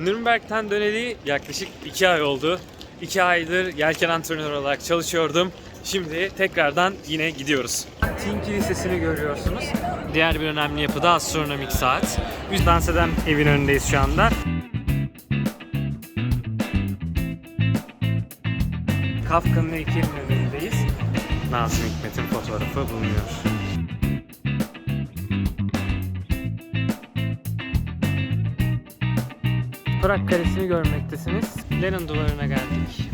Nürnberg'ten döneli yaklaşık 2 ay oldu. 2 aydır yelken antrenörü olarak çalışıyordum. Şimdi tekrardan yine gidiyoruz. Tin Kilisesi'ni görüyorsunuz. Diğer bir önemli yapı da astronomik saat. Biz dans eden evin önündeyiz şu anda. Kafka'nın heykelinin önündeyiz. Nazım Hikmet'in fotoğrafı bulunuyor. Prag Kalesi'ni görmektesiniz. Lenin duvarına geldik.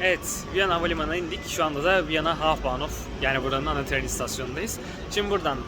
Evet, Viyana Havalimanı'na indik. Şu anda da Viyana Hauptbahnhof, yani buranın ana tren istasyonundayız. Şimdi buradan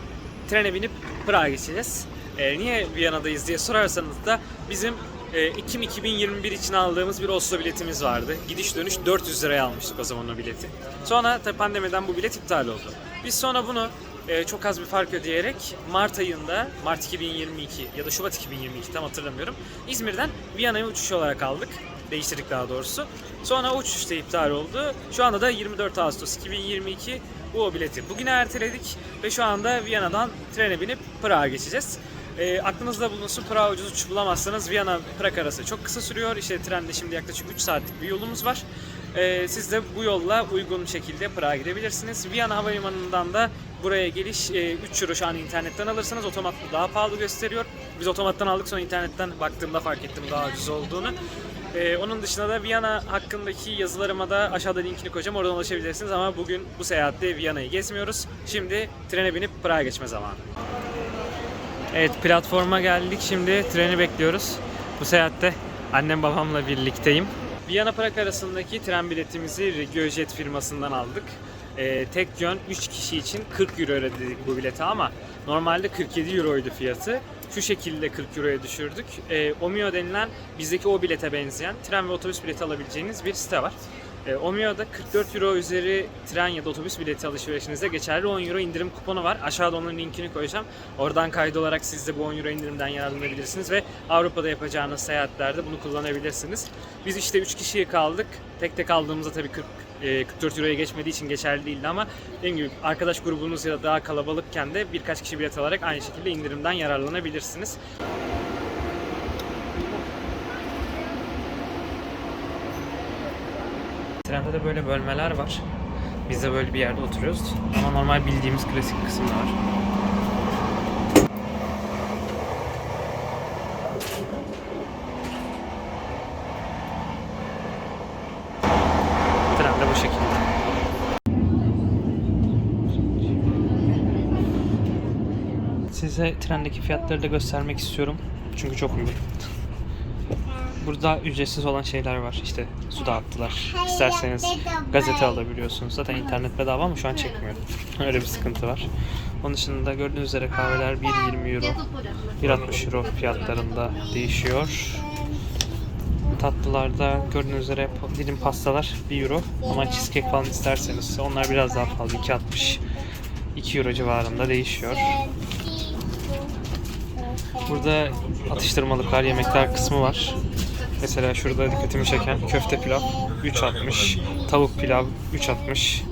trene binip Prag'a geçeceğiz. Ee, niye Viyana'dayız diye sorarsanız da bizim e, Ekim 2021 için aldığımız bir Oslo biletimiz vardı. Gidiş dönüş 400 liraya almıştık o zaman o bileti. Sonra tabii pandemiden bu bilet iptal oldu. Biz sonra bunu e, çok az bir fark ödeyerek Mart ayında, Mart 2022 ya da Şubat 2022 tam hatırlamıyorum. İzmir'den Viyana'ya uçuş olarak aldık. Değiştirdik daha doğrusu. Sonra uçuş da iptal oldu. Şu anda da 24 Ağustos 2022 bu o bileti bugüne erteledik ve şu anda Viyana'dan trene binip Prag'a geçeceğiz. E, aklınızda bulunsun Prag'a ucuz uçuş bulamazsanız Viyana Prag arası çok kısa sürüyor. İşte trende şimdi yaklaşık 3 saatlik bir yolumuz var. E, siz de bu yolla uygun şekilde Prag'a gidebilirsiniz. Viyana Havalimanı'ndan da buraya geliş e, 3 euro şu an internetten alırsanız otomatlı daha pahalı gösteriyor. Biz otomattan aldık sonra internetten baktığımda fark ettim daha ucuz olduğunu. Ee, onun dışında da Viyana hakkındaki yazılarıma da aşağıda linkini koyacağım. Oradan ulaşabilirsiniz ama bugün bu seyahatte Viyana'yı gezmiyoruz. Şimdi trene binip Prag'a geçme zamanı. Evet platforma geldik. Şimdi treni bekliyoruz. Bu seyahatte annem babamla birlikteyim. Viyana Prag arasındaki tren biletimizi RegioJet firmasından aldık. Ee, tek yön 3 kişi için 40 euro ödedik bu bilete ama normalde 47 euroydu fiyatı. Şu şekilde 40 euroya düşürdük. Ee, Omio denilen bizdeki o bilete benzeyen tren ve otobüs bileti alabileceğiniz bir site var. E, Omio'da 44 euro üzeri tren ya da otobüs bileti alışverişinizde geçerli 10 euro indirim kuponu var. Aşağıda onun linkini koyacağım. Oradan kaydolarak siz de bu 10 euro indirimden yararlanabilirsiniz ve Avrupa'da yapacağınız seyahatlerde bunu kullanabilirsiniz. Biz işte 3 kişiye kaldık. Tek tek aldığımızda tabii 40 e, 44 euroya geçmediği için geçerli değildi ama dediğim gibi arkadaş grubunuz ya da daha kalabalıkken de birkaç kişi bilet alarak aynı şekilde indirimden yararlanabilirsiniz. Trende de böyle bölmeler var. Biz de böyle bir yerde oturuyoruz. Ama normal bildiğimiz klasik kısım da var. Bu şekilde. Size trendeki fiyatları da göstermek istiyorum. Çünkü çok uygun. Burada ücretsiz olan şeyler var. İşte su dağıttılar. İsterseniz gazete alabiliyorsunuz. Zaten internet bedava ama şu an çekmiyor. Öyle bir sıkıntı var. Onun dışında gördüğünüz üzere kahveler 1.20 euro, 1.60 euro fiyatlarında değişiyor. Tatlılarda gördüğünüz üzere dilim pastalar 1 euro ama cheesecake falan isterseniz onlar biraz daha pahalı 2.60 2 euro civarında değişiyor. Burada atıştırmalıklar, yemekler kısmı var. Mesela şurada dikkatimi çeken köfte pilav 3.60, tavuk pilav 3.60.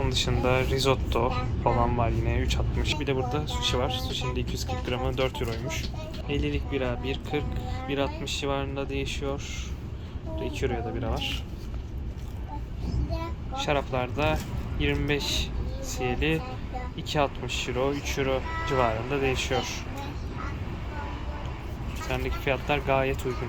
Onun dışında risotto falan var yine 3.60. Bir de burada sushi var. Sushi'nin de 240 gramı 4 euroymuş. 50'lik bira 1.40, 1.60 civarında değişiyor. Burada 2 euroya da bira var. Şaraplarda 25 CL'i 2.60 euro, 3 euro civarında değişiyor. Trendeki fiyatlar gayet uygun.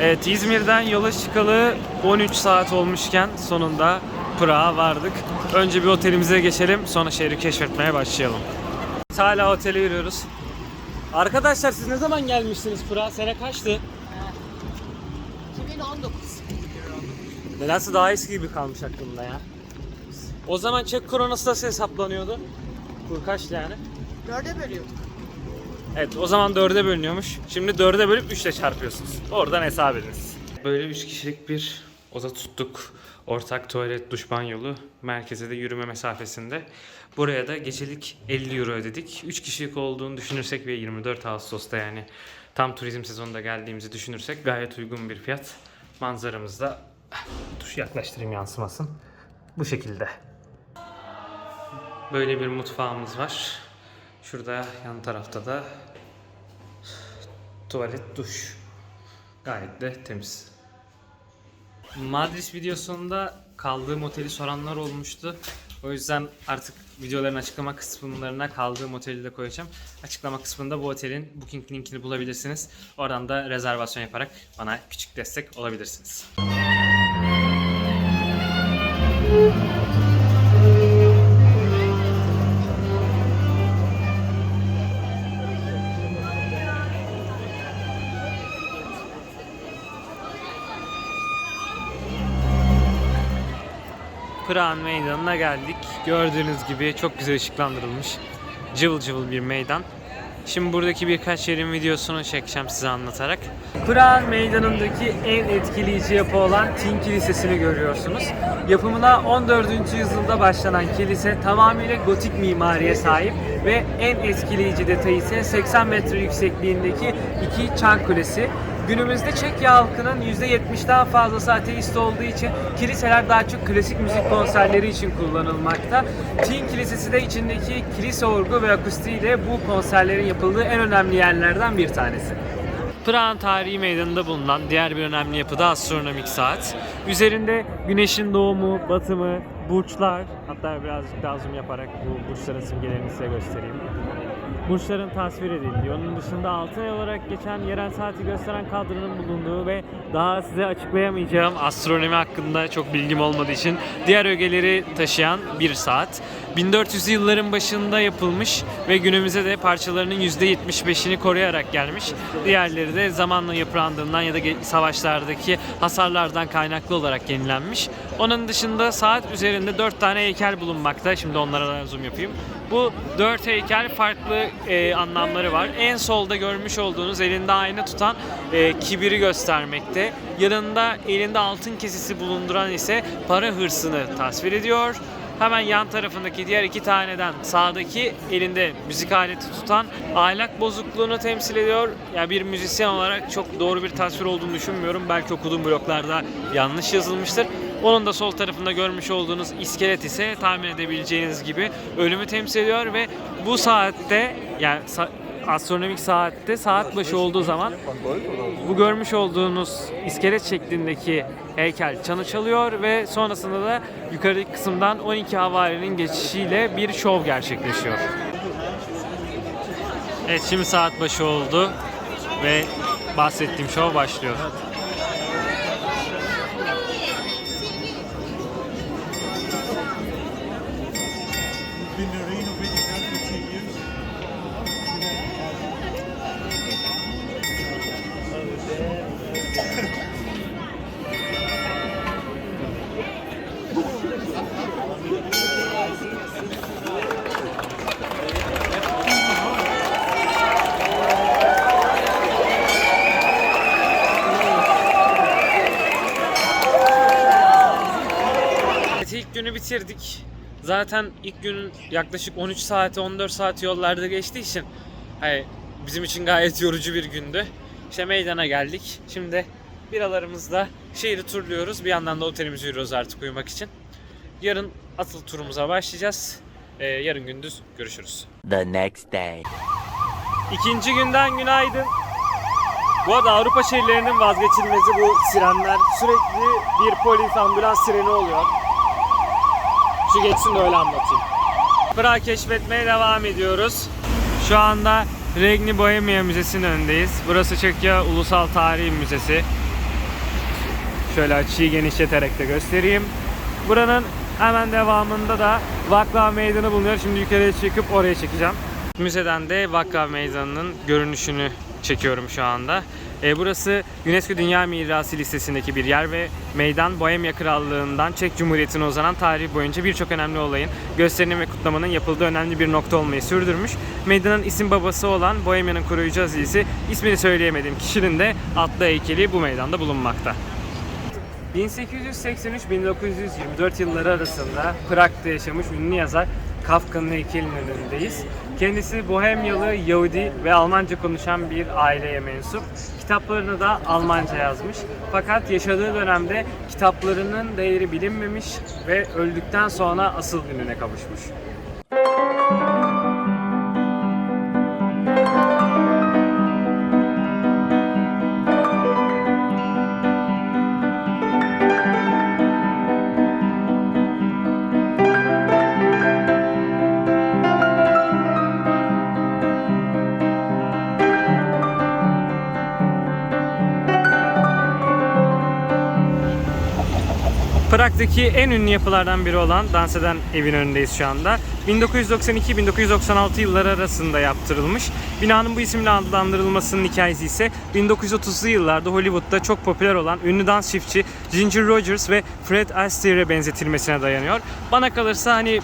Evet İzmir'den yola çıkalı 13 saat olmuşken sonunda Prag'a vardık. Önce bir otelimize geçelim sonra şehri keşfetmeye başlayalım. Hala otele yürüyoruz. Arkadaşlar siz ne zaman gelmiştiniz Prag'a? Sene kaçtı? 2019. Nedense daha eski gibi kalmış aklımda ya. O zaman çek koronası nasıl hesaplanıyordu? Bu kaçtı yani? Dörde bölüyorduk. Evet o zaman dörde bölünüyormuş. Şimdi dörde bölüp üçle çarpıyorsunuz. Oradan hesap ediniz. Böyle üç kişilik bir oda tuttuk. Ortak tuvalet, duş, banyolu. Merkeze de yürüme mesafesinde. Buraya da gecelik 50 euro ödedik. 3 kişilik olduğunu düşünürsek ve 24 Ağustos'ta yani tam turizm sezonunda geldiğimizi düşünürsek gayet uygun bir fiyat. Manzaramız da dur yaklaştırayım yansımasın. Bu şekilde. Böyle bir mutfağımız var. Şurada yan tarafta da tuvalet, duş. Gayet de temiz. Madrid videosunda kaldığım oteli soranlar olmuştu. O yüzden artık videoların açıklama kısımlarına kaldığım oteli de koyacağım. Açıklama kısmında bu otelin booking linkini bulabilirsiniz. Oradan da rezervasyon yaparak bana küçük destek olabilirsiniz. Praha'nın meydanına geldik. Gördüğünüz gibi çok güzel ışıklandırılmış. Cıvıl cıvıl bir meydan. Şimdi buradaki birkaç yerin videosunu çekeceğim size anlatarak. Praha'nın meydanındaki en etkileyici yapı olan Tin Kilisesi'ni görüyorsunuz. Yapımına 14. yüzyılda başlanan kilise tamamıyla gotik mimariye sahip ve en etkileyici detayı ise 80 metre yüksekliğindeki iki çan kulesi. Günümüzde Çekya halkının %70'den fazlası ateist olduğu için kiliseler daha çok klasik müzik konserleri için kullanılmakta. Tin Kilisesi de içindeki kilise orgu ve akustiğiyle bu konserlerin yapıldığı en önemli yerlerden bir tanesi. Praha'nın tarihi meydanında bulunan diğer bir önemli yapı da astronomik saat. Üzerinde güneşin doğumu, batımı, burçlar, hatta birazcık daha zoom yaparak bu burçların simgelerini size göstereyim. Burçların tasvir edildiği, onun dışında altın ay olarak geçen yerel saati gösteren kadranın bulunduğu ve daha size açıklayamayacağım astronomi hakkında çok bilgim olmadığı için diğer ögeleri taşıyan bir saat. 1400'lü yılların başında yapılmış ve günümüze de parçalarının %75'ini koruyarak gelmiş. Diğerleri de zamanla yıprandığından ya da savaşlardaki hasarlardan kaynaklı olarak yenilenmiş. Onun dışında saat üzerinde 4 tane heykel bulunmakta. Şimdi onlara da zoom yapayım. Bu 4 heykel farklı e, anlamları var. En solda görmüş olduğunuz elinde ayna tutan e, kibiri göstermekte. Yanında elinde altın kesesi bulunduran ise para hırsını tasvir ediyor. Hemen yan tarafındaki diğer iki taneden sağdaki elinde müzik aleti tutan ahlak bozukluğunu temsil ediyor. Yani bir müzisyen olarak çok doğru bir tasvir olduğunu düşünmüyorum. Belki okuduğum bloklarda yanlış yazılmıştır. Onun da sol tarafında görmüş olduğunuz iskelet ise tahmin edebileceğiniz gibi ölümü temsil ediyor ve bu saatte yani astronomik saatte saat başı olduğu zaman bu görmüş olduğunuz iskelet şeklindeki heykel çanı çalıyor ve sonrasında da yukarıdaki kısımdan 12 havarinin geçişiyle bir şov gerçekleşiyor. Evet şimdi saat başı oldu ve bahsettiğim şov başlıyor. Bitirdik. Zaten ilk günün yaklaşık 13 saati 14 saat yollarda geçtiği için hani bizim için gayet yorucu bir gündü. İşte meydana geldik. Şimdi biralarımızla şehri turluyoruz. Bir yandan da otelimize yürüyoruz artık uyumak için. Yarın atıl turumuza başlayacağız. Ee, yarın gündüz görüşürüz. the next day. İkinci günden günaydın. Bu arada Avrupa şehirlerinin vazgeçilmezi bu sirenler. Sürekli bir polis ambulans sireni oluyor. Şu geçsin de öyle anlatayım. Prag keşfetmeye devam ediyoruz. Şu anda Regni Bohemia Müzesi'nin önündeyiz. Burası Çekya Ulusal Tarihi Müzesi. Şöyle açıyı genişleterek de göstereyim. Buranın hemen devamında da Vakla Meydanı bulunuyor. Şimdi yukarıya çıkıp oraya çekeceğim. Müzeden de Vakla Meydanı'nın görünüşünü çekiyorum şu anda. E, burası UNESCO Dünya Mirası listesindeki bir yer ve meydan Bohemia Krallığı'ndan Çek Cumhuriyeti'ne uzanan tarih boyunca birçok önemli olayın, gösterinin ve kutlamanın yapıldığı önemli bir nokta olmayı sürdürmüş. Meydanın isim babası olan Bohemia'nın koruyucu azizesi ismini söyleyemediğim kişinin de atlı heykeli bu meydanda bulunmakta. 1883-1924 yılları arasında Prag'da yaşamış ünlü yazar Kafka'nın heykelinin önündeyiz. Kendisi Bohemyalı, Yahudi ve Almanca konuşan bir aileye mensup. Kitaplarını da Almanca yazmış. Fakat yaşadığı dönemde kitaplarının değeri bilinmemiş ve öldükten sonra asıl ününe kavuşmuş. Prag'daki en ünlü yapılardan biri olan dans eden evin önündeyiz şu anda. 1992-1996 yılları arasında yaptırılmış. Binanın bu isimle adlandırılmasının hikayesi ise 1930'lu yıllarda Hollywood'da çok popüler olan ünlü dans çiftçi Ginger Rogers ve Fred Astaire'e benzetilmesine dayanıyor. Bana kalırsa hani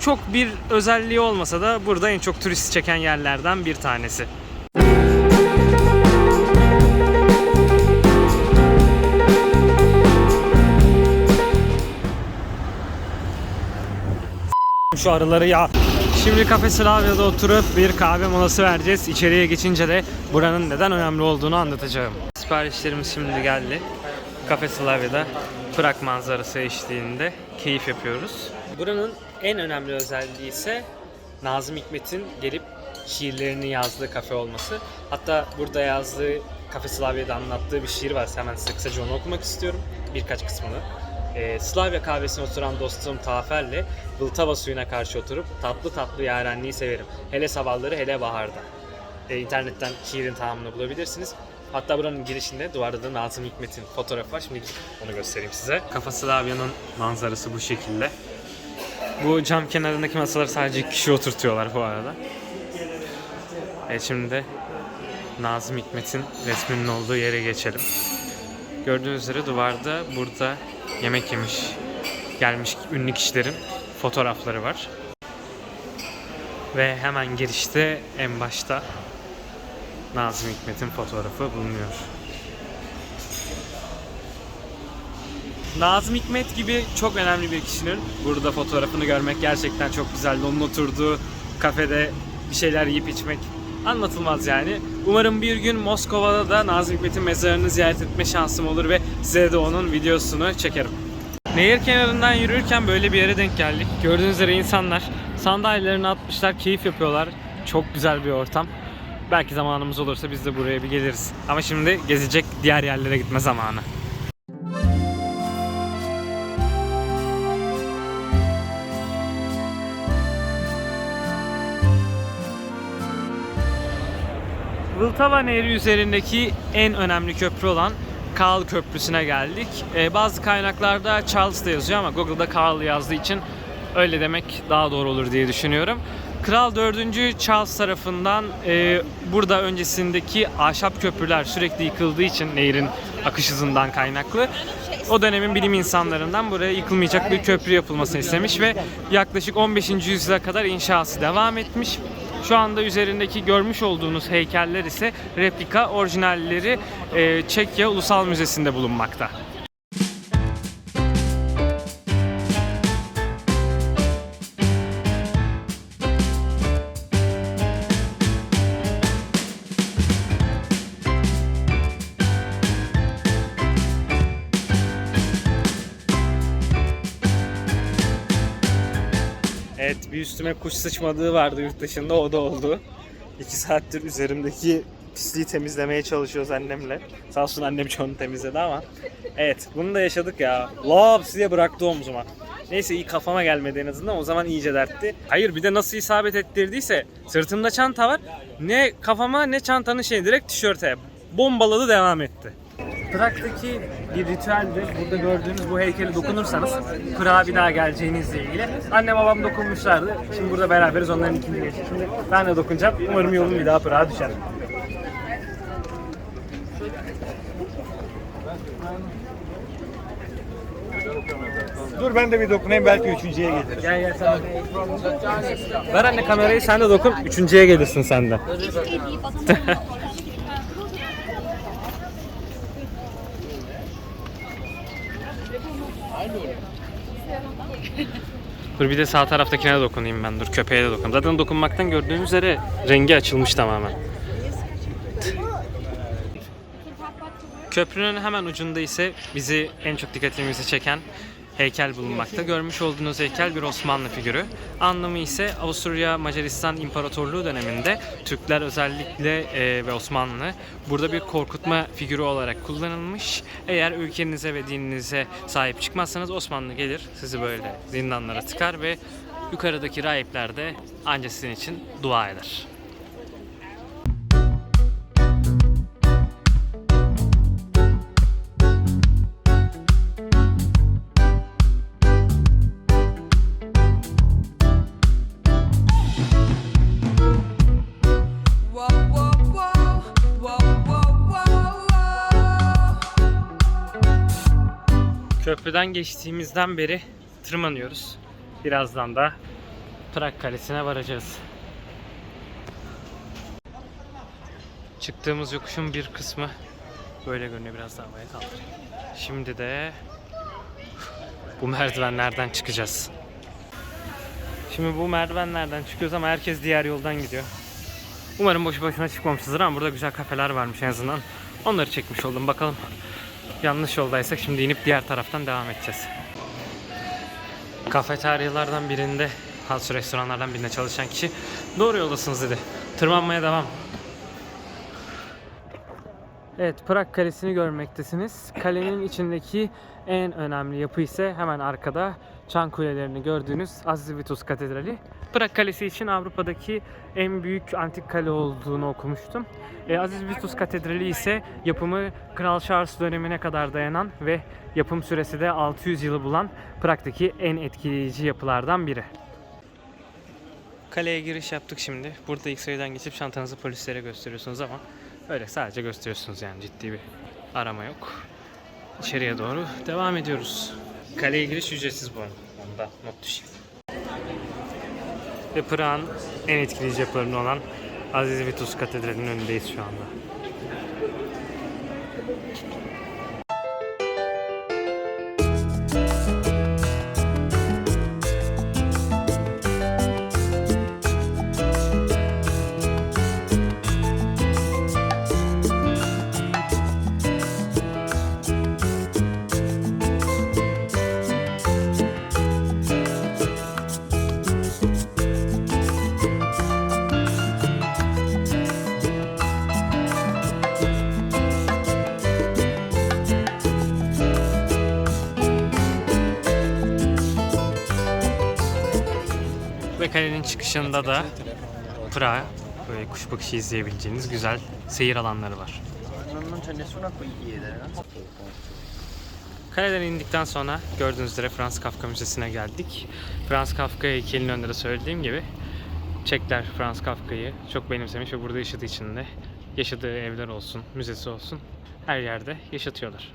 çok bir özelliği olmasa da burada en çok turist çeken yerlerden bir tanesi. Şu arıları ya. Şimdi Cafe Slavya'da oturup bir kahve molası vereceğiz. İçeriye geçince de buranın neden önemli olduğunu anlatacağım. Siparişlerimiz şimdi geldi. Cafe Slavya'da Prag manzarası eşliğinde keyif yapıyoruz. Buranın en önemli özelliği ise Nazım Hikmet'in gelip şiirlerini yazdığı kafe olması. Hatta burada yazdığı Cafe Slavya'da anlattığı bir şiir var. Hemen size kısaca onu okumak istiyorum. Birkaç kısmını. Ee, Slavya kahvesine oturan dostum Tafer'le Vltava suyuna karşı oturup tatlı tatlı yarenliği severim. Hele sabahları hele baharda. Ee, internetten şiirin tamamını bulabilirsiniz. Hatta buranın girişinde duvarda da Nazım Hikmet'in fotoğrafı var. Şimdi onu göstereyim size. Kafa Slavya'nın manzarası bu şekilde. Bu cam kenarındaki masaları sadece kişi oturtuyorlar bu arada. Evet şimdi de Nazım Hikmet'in resminin olduğu yere geçelim. Gördüğünüz üzere duvarda burada yemek yemiş gelmiş ünlü kişilerin fotoğrafları var. Ve hemen girişte en başta Nazım Hikmet'in fotoğrafı bulunuyor. Nazım Hikmet gibi çok önemli bir kişinin burada fotoğrafını görmek gerçekten çok güzeldi. Onun oturduğu kafede bir şeyler yiyip içmek anlatılmaz yani. Umarım bir gün Moskova'da da Nazım Hikmet'in mezarını ziyaret etme şansım olur ve size de onun videosunu çekerim. Nehir kenarından yürürken böyle bir yere denk geldik. Gördüğünüz üzere insanlar sandalyelerini atmışlar, keyif yapıyorlar. Çok güzel bir ortam. Belki zamanımız olursa biz de buraya bir geliriz. Ama şimdi gezecek diğer yerlere gitme zamanı. Vltava Nehri üzerindeki en önemli köprü olan Karl Köprüsü'ne geldik. Ee, bazı kaynaklarda Charles da yazıyor ama Google'da Karl yazdığı için öyle demek daha doğru olur diye düşünüyorum. Kral 4. Charles tarafından e, burada öncesindeki ahşap köprüler sürekli yıkıldığı için nehrin akış hızından kaynaklı o dönemin bilim insanlarından buraya yıkılmayacak bir köprü yapılmasını istemiş ve yaklaşık 15. yüzyıla kadar inşası devam etmiş. Şu anda üzerindeki görmüş olduğunuz heykeller ise replika, orijinalleri e, Çekya Ulusal Müzesi'nde bulunmakta. Evet bir üstüme kuş sıçmadığı vardı yurt dışında o da oldu. İki saattir üzerimdeki pisliği temizlemeye çalışıyoruz annemle. Sağ olsun annem çoğunu temizledi ama. Evet bunu da yaşadık ya. Laps diye bıraktı omzuma. Neyse iyi kafama gelmedi en azından o zaman iyice dertti. Hayır bir de nasıl isabet ettirdiyse sırtımda çanta var. Ne kafama ne çantanın şey direkt tişörte. Bombaladı devam etti. Prag'daki bir ritüeldir. Burada gördüğünüz bu heykeli dokunursanız Prag'a bir daha geleceğinizle ilgili. Annem babam dokunmuşlardı. Şimdi burada beraberiz onların ikinci geçti. Şimdi ben de dokunacağım. Umarım yolum bir daha Prag'a düşer. Dur ben de bir dokunayım belki üçüncüye geliriz. Gel gel sen. Ver anne kamerayı sen de dokun. Üçüncüye gelirsin sen de. Dur bir de sağ taraftakine de dokunayım ben. Dur köpeğe de dokunayım. Zaten dokunmaktan gördüğünüz üzere rengi açılmış tamamen. Köprünün hemen ucunda ise bizi en çok dikkatimizi çeken heykel bulunmakta. Görmüş olduğunuz heykel bir Osmanlı figürü. Anlamı ise Avusturya Macaristan İmparatorluğu döneminde Türkler özellikle e, ve Osmanlı burada bir korkutma figürü olarak kullanılmış. Eğer ülkenize ve dininize sahip çıkmazsanız Osmanlı gelir sizi böyle zindanlara tıkar ve yukarıdaki rahipler de anca sizin için dua eder. Köprüden geçtiğimizden beri tırmanıyoruz. Birazdan da Prag Kalesi'ne varacağız. Çıktığımız yokuşun bir kısmı böyle görünüyor. Biraz daha havaya kaldırayım. Şimdi de bu merdivenlerden çıkacağız. Şimdi bu merdivenlerden çıkıyoruz ama herkes diğer yoldan gidiyor. Umarım boşu boşuna çıkmamışızdır ama burada güzel kafeler varmış en azından. Onları çekmiş oldum. Bakalım yanlış yoldaysak şimdi inip diğer taraftan devam edeceğiz. Kafeteryalardan birinde, house restoranlardan birinde çalışan kişi doğru yoldasınız dedi. Tırmanmaya devam. Evet, Prag Kalesi'ni görmektesiniz. Kalenin içindeki en önemli yapı ise hemen arkada çan kulelerini gördüğünüz Aziz Vitus Katedrali. Prag Kalesi için Avrupa'daki en büyük antik kale olduğunu okumuştum. E, Aziz Vitus Katedrali ise yapımı Kral Charles dönemine kadar dayanan ve yapım süresi de 600 yılı bulan Prag'daki en etkileyici yapılardan biri. Kaleye giriş yaptık şimdi. Burada sayıdan geçip çantanızı polislere gösteriyorsunuz ama öyle sadece gösteriyorsunuz yani ciddi bir arama yok. İçeriye doğru devam ediyoruz. Kaleye giriş ücretsiz bu arada. Onda not düşeyim. Ve Prag'ın en etkileyici yapılarından olan Aziz Vitus Katedrali'nin önündeyiz şu anda. Çıkışında da Prag böyle kuş bakışı izleyebileceğiniz güzel seyir alanları var. Kaleden indikten sonra gördüğünüz üzere Franz Kafka Müzesi'ne geldik. Franz Kafka heykelinin önünde de söylediğim gibi Çekler Franz Kafka'yı çok benimsemiş ve burada yaşadığı için de yaşadığı evler olsun, müzesi olsun her yerde yaşatıyorlar.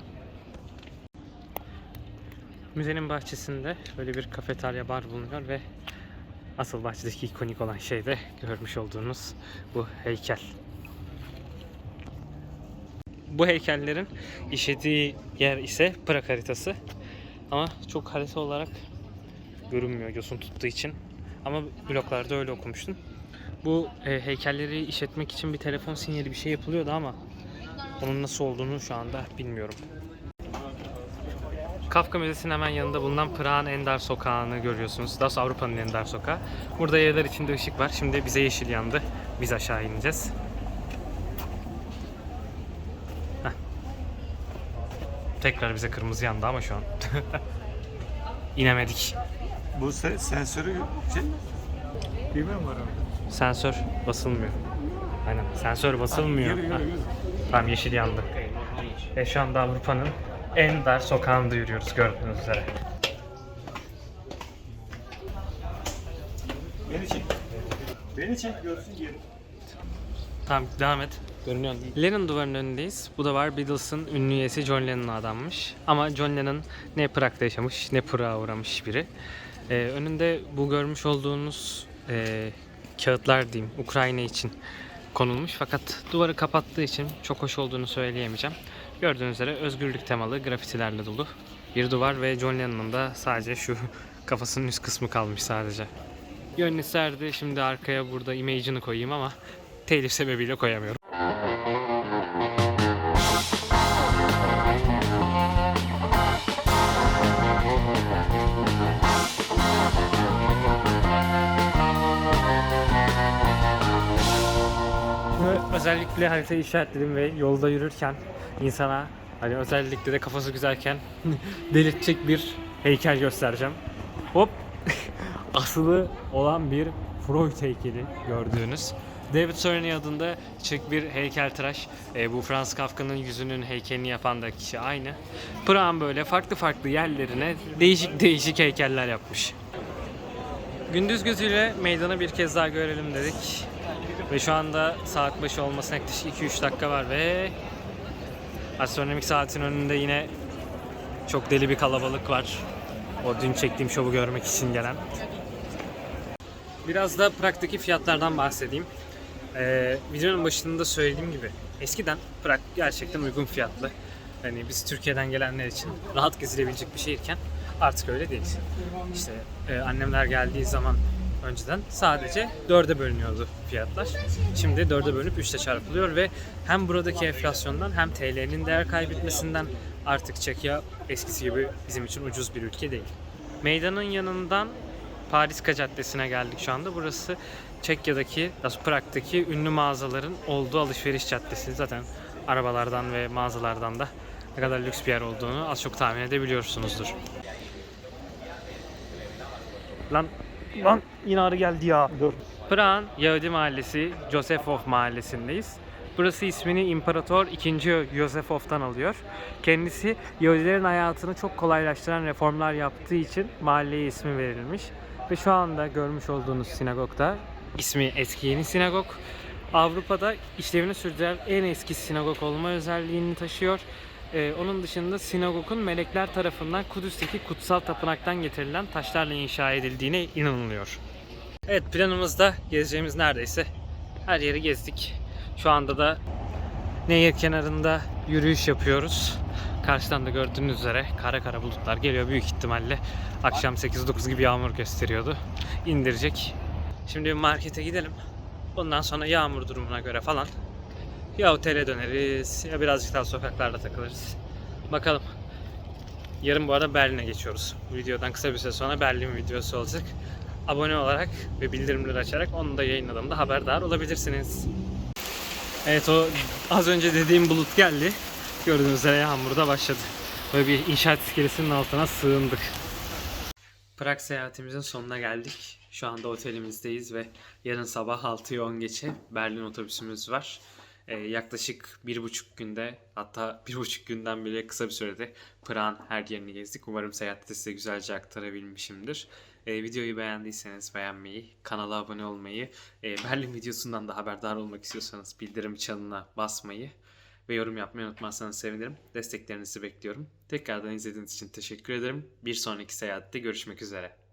Müzenin bahçesinde böyle bir kafeterya bar bulunuyor ve asıl bahçedeki ikonik olan şey de görmüş olduğunuz bu heykel. Bu heykellerin işlediği yer ise Prag haritası. Ama çok harita olarak görünmüyor yosun tuttuğu için. Ama bloklarda öyle okumuştum. Bu e, heykelleri işletmek için bir telefon sinyali bir şey yapılıyordu ama onun nasıl olduğunu şu anda bilmiyorum. Kafka Müzesi'nin hemen yanında bulunan Prag'ın en dar sokağını görüyorsunuz. Daha doğrusu Avrupa'nın en dar sokağı. Burada yerler içinde ışık var. Şimdi bize yeşil yandı. Biz aşağı ineceğiz. Heh. Tekrar bize kırmızı yandı ama şu an. İnemedik. Bu se- sensörü şey, düğme mi var orada? Sensör basılmıyor. Aynen. Sensör basılmıyor. Yürü, yürü, yürü. Tamam yeşil yandı. Ve şu anda Avrupa'nın en dar sokağında yürüyoruz gördüğünüz üzere. Beni çek. Beni çek görsün yeri. Tamam devam et. Görünüyor. Lennon duvarının önündeyiz. Bu da var Beatles'ın ünlü üyesi John Lennon'a adanmış. Ama John Lennon ne Prag'da yaşamış ne Prag'a uğramış biri. Ee, önünde bu görmüş olduğunuz e, kağıtlar diyeyim Ukrayna için konulmuş. Fakat duvarı kapattığı için çok hoş olduğunu söyleyemeyeceğim. Gördüğünüz üzere özgürlük temalı grafitilerle dolu bir duvar ve John Lennon'ın da sadece şu kafasının üst kısmı kalmış sadece. Gönül isterdi şimdi arkaya burada image'ini koyayım ama telif sebebiyle koyamıyorum. Özellikle haritayı işaretledim ve yolda yürürken insana hani özellikle de kafası güzelken delirtecek bir heykel göstereceğim. Hop! Asılı olan bir Freud heykeli gördüğünüz. David Sorney adında çık bir heykeltıraş. E, bu Franz Kafka'nın yüzünün heykelini yapan da kişi aynı. Prag'ın böyle farklı farklı yerlerine değişik değişik heykeller yapmış. Gündüz gözüyle meydanı bir kez daha görelim dedik. Ve şu anda saat başı olmasına yaklaşık 2-3 dakika var ve astronomik saatin önünde yine çok deli bir kalabalık var. O dün çektiğim şovu görmek için gelen. Biraz da Prag'daki fiyatlardan bahsedeyim. Ee, videonun başında söylediğim gibi eskiden Prag gerçekten uygun fiyatlı. Hani biz Türkiye'den gelenler için rahat gezilebilecek bir şehirken artık öyle değil. İşte e, annemler geldiği zaman önceden sadece dörde bölünüyordu fiyatlar. Şimdi dörde bölünüp üçte çarpılıyor ve hem buradaki enflasyondan hem TL'nin değer kaybetmesinden artık Çekya eskisi gibi bizim için ucuz bir ülke değil. Meydanın yanından Pariska Caddesi'ne geldik şu anda. Burası Çekya'daki, Prag'daki ünlü mağazaların olduğu alışveriş caddesi. Zaten arabalardan ve mağazalardan da ne kadar lüks bir yer olduğunu az çok tahmin edebiliyorsunuzdur. Lan lan yine arı geldi ya. Dur. Prag'ın Yahudi Mahallesi, Josefov Mahallesi'ndeyiz. Burası ismini İmparator II. Yosefov'tan alıyor. Kendisi Yahudilerin hayatını çok kolaylaştıran reformlar yaptığı için mahalleye ismi verilmiş. Ve şu anda görmüş olduğunuz sinagogda ismi eski yeni sinagog. Avrupa'da işlevini sürdüren en eski sinagog olma özelliğini taşıyor. Ee, onun dışında sinagogun melekler tarafından Kudüs'teki kutsal tapınaktan getirilen taşlarla inşa edildiğine inanılıyor. Evet planımızda gezeceğimiz neredeyse her yeri gezdik. Şu anda da nehir kenarında yürüyüş yapıyoruz. Karşıdan da gördüğünüz üzere kara kara bulutlar geliyor büyük ihtimalle. Akşam 8-9 gibi yağmur gösteriyordu. İndirecek. Şimdi bir markete gidelim. Ondan sonra yağmur durumuna göre falan ya otele döneriz ya birazcık daha sokaklarda takılırız. Bakalım. Yarın bu arada Berlin'e geçiyoruz. Bu videodan kısa bir süre sonra Berlin videosu olacak. Abone olarak ve bildirimleri açarak onu da yayınladığımda haberdar olabilirsiniz. Evet o az önce dediğim bulut geldi. Gördüğünüz üzere yağmur da başladı. Böyle bir inşaat iskelesinin altına sığındık. Prag seyahatimizin sonuna geldik. Şu anda otelimizdeyiz ve yarın sabah 6'yı 10 geçe Berlin otobüsümüz var. Ee, yaklaşık bir buçuk günde hatta bir buçuk günden bile kısa bir sürede Prag'ın her yerini gezdik. Umarım seyahatte size güzelce aktarabilmişimdir. Ee, videoyu beğendiyseniz beğenmeyi, kanala abone olmayı, e, Berlin videosundan da haberdar olmak istiyorsanız bildirim çanına basmayı ve yorum yapmayı unutmazsanız sevinirim. Desteklerinizi bekliyorum. Tekrardan izlediğiniz için teşekkür ederim. Bir sonraki seyahatte görüşmek üzere.